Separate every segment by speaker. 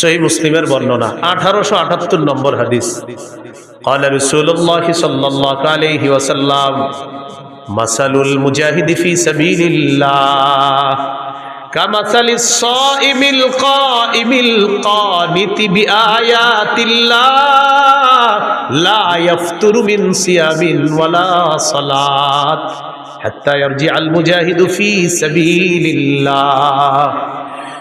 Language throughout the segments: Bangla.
Speaker 1: সহি মুসলিমের বর্ণনা আঠারোশো আটাত্তর নম্বর হাদিস قال رسول الله صلى الله عليه وسلم مثل المجاهد في سبيل الله كمثل الصائم القائم القانت بآيات الله لا يفتر من صيام ولا صلاة حتى يرجع المجاهد في سبيل الله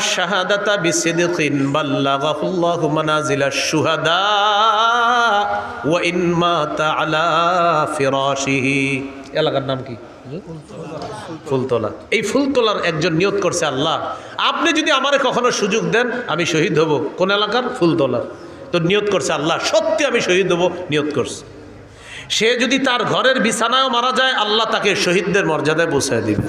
Speaker 1: শাহাদাতা আলা এলাকার নাম কি? এই ফুলতলার একজন নিয়োগ করছে আল্লাহ। আপনি যদি আমারে কখনো সুযোগ দেন, আমি শহীদ হব। কোন এলাকার? ফুলতলার। তো নিয়ত করছে আল্লাহ। সত্যি আমি শহীদ হব, নিয়োগ করছে। সে যদি তার ঘরের বিছানায় মারা যায়, আল্লাহ তাকে শহীদদের মর্যাদায় বসায় দিবে।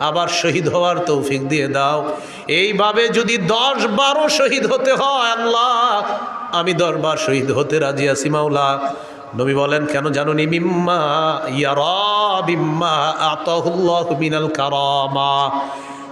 Speaker 1: আবার শহীদ হওয়ার তৌফিক দিয়ে দাও। এইভাবে যদি দশ বারো শহীদ হতে হয়, আল্লাহ, আমি দরবার শহীদ হতে রাজি আছি, মাওলা। নবী বলেন, কেন জানুনি? মিম্মা ইয়ারা বিম্মা আতাহুল্লাহ মিনাল কারামা।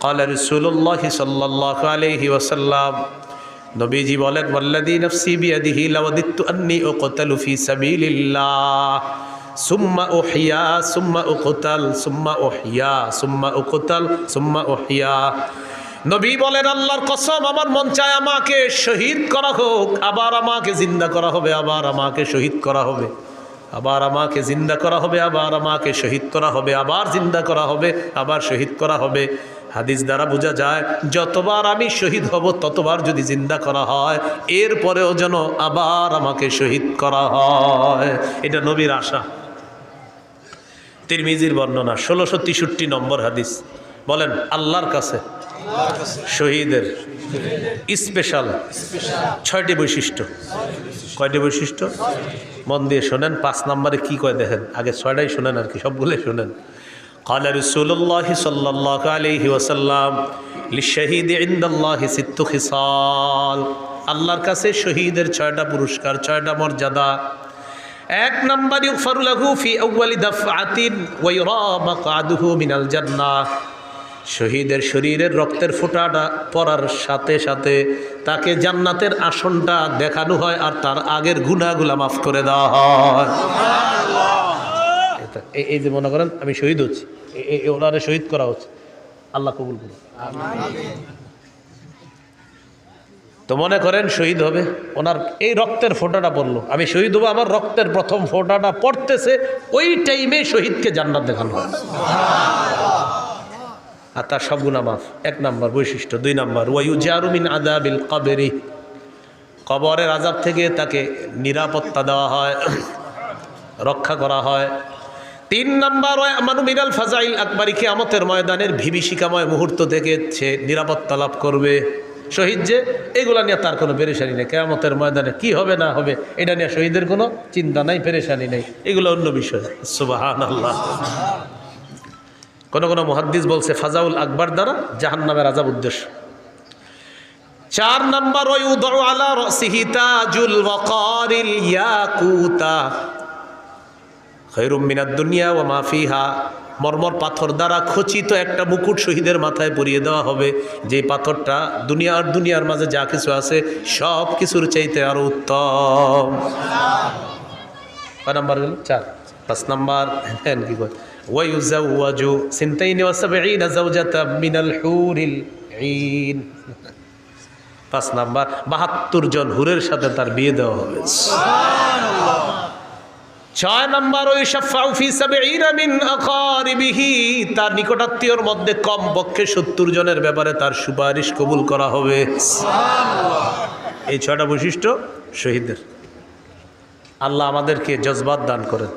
Speaker 1: قال رسول الله صلى الله عليه وسلم নবীজি বলেন ওয়াল্লাযী নফসি বিয়াদিহি লাওয়াদিতু আন্নী উকতালু ফি সাবিলিল্লাহ সুম্মা উহিয়া সুম্মা উকতাল সুম্মা উহিয়া সুম্মা উকতাল সুম্মা উহিয়া নবী বলেন আল্লাহর কসম আমার মন চায় আমাকে শহীদ করা হোক আবার আমাকে জিন্দা করা হবে আবার আমাকে শহীদ করা হবে আবার আমাকে জিন্দা করা হবে আবার আমাকে শহীদ করা হবে আবার জিন্দা করা হবে আবার শহীদ করা হবে হাদিস দ্বারা বোঝা যায়, যতবার আমি শহীদ হব, ততবার যদি জিন্দা করা হয়, এরপরেও যেন আবার আমাকে শহীদ করা হয়। এটা নবীর আশা। তিরমিজির বর্ণনা, ষোলোশো তেষট্টি নম্বর হাদিস। বলেন, আল্লাহর কাছে শহীদের স্পেশাল ছয়টি বৈশিষ্ট্য। কয়টি বৈশিষ্ট্য? মন দিয়ে শোনেন, পাঁচ নম্বরে কি কয় দেখেন? আগে ছয়টাই শোনেন আর কি, সবগুলোই শোনেন। قال رسول الله صلى الله عليه وسلم للشهيد عند الله ست خصال আল্লাহর কাছে শহীদের ছয়টা পুরস্কার ছয়টা মর্যাদা এক নম্বর ইগফারু লাহু ফি আউয়ালি দাফআতিন ওয়া ইউরা মাকআদুহু মিনাল জান্নাহ শহীদের শরীরের রক্তের ফোঁটাটা পড়ার সাথে সাথে তাকে জান্নাতের আসনটা দেখানো হয় আর তার আগের গুনাহগুলা মাফ করে দেওয়া হয় এটা- এই- যে মনে করেন, আমি শহীদ হচ্ছি। ওনারে শহীদ করা হচ্ছে। আল্লাহ কবুল করুন তো মনে করেন শহীদ হবে। ওনার এই রক্তের ফোঁটাটা পড়ল। আমি শহীদ হব, আমার রক্তের প্রথম ফোঁটাটা পড়তেছে। ওই টাইমে শহীদকে জান্নাত দেখানো হয় আর তার সব গুণা মাফ। এক নাম্বার বৈশিষ্ট্য। দুই নাম্বার ওয়াইউজারুমিন আদাবিল কবেরি। কবরের আজাব থেকে তাকে নিরাপত্তা দেওয়া হয়, রক্ষা করা হয়। তিন নাম্বার আমানু মিনাল ফাজাইল আকবরী কিয়ামতের ময়দানের ভিবিষিকাময় মুহূর্ত থেকে সে নিরাপত্তা লাভ করবে। শহীদ যে, এগুলা নিয়ে তার কোনো পেরেশানি নেই। কেয়ামতের ময়দানে কি হবে না হবে, এটা নিয়ে শহীদের কোনো চিন্তা নাই, পেরেশানি নেই। এগুলো অন্য বিষয়। সুবাহান আল্লাহ কোন কোন মহাদ্দিস বলছে, ফাজাউল আকবর দ্বারা জাহান জাহান্নামের আজাব উদ্দেশ্য। চার নম্বর ওই উদর আলা রসিহি তাজুল ওয়াকারিল ইয়াকুতা। খৈরুম মিনাদ দুনিয়া ও মাফিহা মর্মর পাথর দ্বারা খচিত একটা মুকুট শহীদের মাথায় পরিয়ে দেওয়া হবে। যে পাথরটা দুনিয়া আর দুনিয়ার মাঝে যা কিছু আছে, সব কিছুর চাইতে আরও উত্তম। নাম্বার গেল চার। পাঁচ নাম্বার। হ্যাঁ কি কয়? পাঁচ নাম্বার। বাহাত্তর জন হুরের সাথে তার বিয়ে দেওয়া হবে। ছয় নম্বর ওই তার নিকটাত্মীয়র মধ্যে কম পক্ষে সত্তর জনের ব্যাপারে তার সুপারিশ কবুল করা হবে। এই ছয়টা বৈশিষ্ট্য শহীদের আল্লাহ আমাদেরকে জজবাত দান করেন।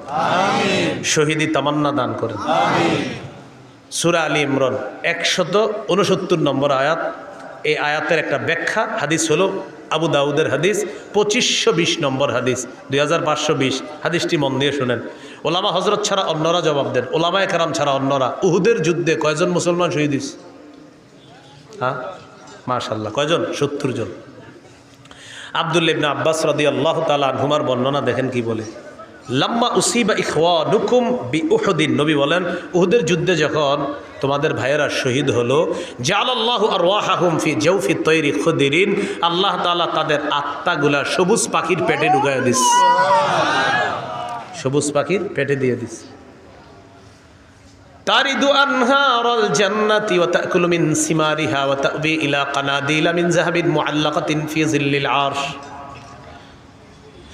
Speaker 1: শহীদি তামান্না দান করেন। সুরা আলী ইমরান একশত উনসত্তর নম্বর আয়াত। এই আয়াতের একটা ব্যাখ্যা। হাদিস হলো আবু দাউদের হাদিস, পঁচিশশো বিশ নম্বর হাদিস, দুই হাজার পাঁচশো বিশ। হাদিসটি মন দিয়ে শোনেন। ওলামা হজরত ছাড়া অন্যরা জবাব দেন। ওলামা একরাম ছাড়া অন্যরা। উহুদের যুদ্ধে কয়জন মুসলমান শহীদ হয়েছে? হ্যাঁ? মাশাল্লাহ কয়জন? সত্তর জন। আবদুল্লা ইবনা আব্বাস রদি আল্লাহ তালা হুমার বর্ণনা দেখেন কি বলে। লাম্মা উসিবা ইখওয়া নুকুম বি উহদিন নবী বলেন, উহুদের যুদ্ধে যখন তোমাদের ভাইয়েরা শহীদ হলো জাল আল্লাহ আর ওয়াহাহুম ফি জৌফি তৈরি খুদিরিন, আল্লাহ তাআলা তাদের আত্মাগুলা সবুজ পাখির পেটে ঢুকায় দিস। সবুজ পাখির পেটে দিয়ে দিস। তারিদু আনহারাল জান্নাতি ওয়া তাকুলু মিন সিমারিহা ওয়া তাবি ইলা কানাদিলা মিন যাহাবিন মুআল্লাকাতিন ফি জিল্লিল আরশ।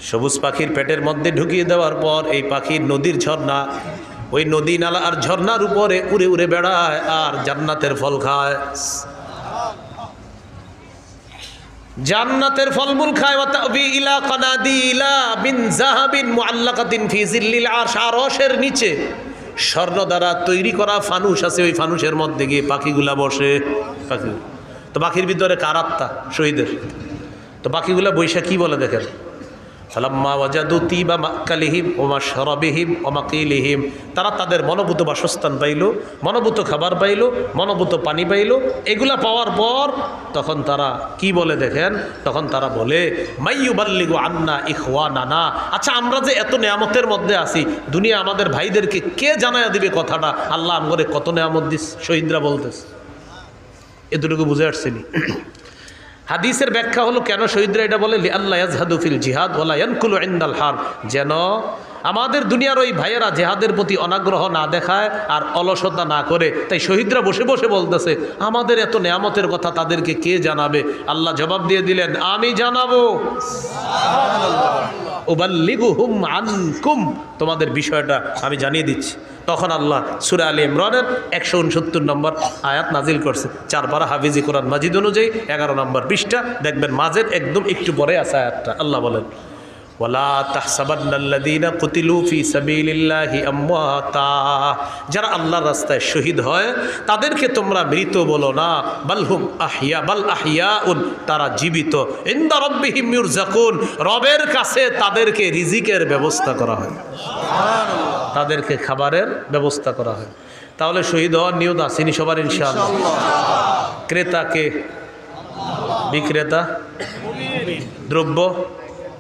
Speaker 1: সবুজ পাখির পেটের মধ্যে ঢুকিয়ে দেওয়ার পর এই পাখির নদীর ঝর্ণা, ওই নদী নালা আর ঝর্ণার উপরে উড়ে উড়ে বেড়ায় আর জান্নাতের ফল খায়। জান্নাতের ফলমূল খায় ওয়া তাবি ইলা কানাদিলা মিন যাহাবিন মুআল্লাকাতিন ফি জিল্লিল আরশ আরশের নিচে স্বর্ণ দ্বারা তৈরি করা ফানুস আছে, ওই ফানুসের মধ্যে গিয়ে পাখিগুলা বসে। পাখি তো পাখির ভিতরে কার আত্মা? শহীদের। তো পাখিগুলা বৈশা কি বলে দেখেন। ফালাম্মা ওয়াজাদু তিবা মাক্কালিহিম ওমা শরবিহিম ওমাকিলিহিম তারা তাদের মনোভূত বাসস্থান পাইল, মনোভূত খাবার পাইল, মনোভূত পানি পাইল। এগুলা পাওয়ার পর তখন তারা কি বলে দেখেন? তখন তারা বলে মাইয়ুবাল্লিগু আন্না ইখওয়া নানা আচ্ছা আমরা যে এত নেয়ামতের মধ্যে আছি, দুনিয়া আমাদের ভাইদেরকে কে জানায়া দিবে কথাটা? আল্লাহ আমগরে কত নেয়ামত দিস? শহীদরা বলতেছে। এতটুকু বুঝে আসছিনি। হাদিসের ব্যাখ্যা হলো, কেন শহীদরা এটা বলে? আল্লাহ ইয়াজহাদুফিল জিহাদ ওলা ইয়ানকুলু ইন্দাল হার। যেন আমাদের দুনিয়ার ওই ভাইয়েরা জেহাদের প্রতি অনাগ্রহ না দেখায় আর অলসতা না করে। তাই শহীদরা বসে বসে বলতেছে, আমাদের এত নেয়ামতের কথা তাদেরকে কে জানাবে? আল্লাহ জবাব দিয়ে দিলেন, আমি জানাব। তোমাদের বিষয়টা আমি জানিয়ে দিচ্ছি। তখন আল্লাহ সুরা আলী ইমরানের একশো উনসত্তর নম্বর আয়াত নাজিল করছে। চার পারা হাফিজি কোরআন মাজিদ অনুযায়ী এগারো নম্বর পৃষ্ঠা দেখবেন, মাঝের একদম একটু পরে আছে আয়াতটা। আল্লাহ বলেন কুতিলু ফি যারা আল্লাহর রাস্তায় শহীদ হয়, তাদেরকে তোমরা মৃত বলো না। বালহুম আহিয়া বাল আহিয়াউন তারা জীবিত। ইনদা রাব্বিহিম ইউরজাকুন, রবের কাছে তাদেরকে রিজিকের ব্যবস্থা করা হয়। তাদেরকে খাবারের ব্যবস্থা করা হয়। তাহলে শহীদ হওয়ার নিয়ত আসেনি সবার, ইনশাআল্লাহ? ক্রেতাকে বিক্রেতা, দ্রব্য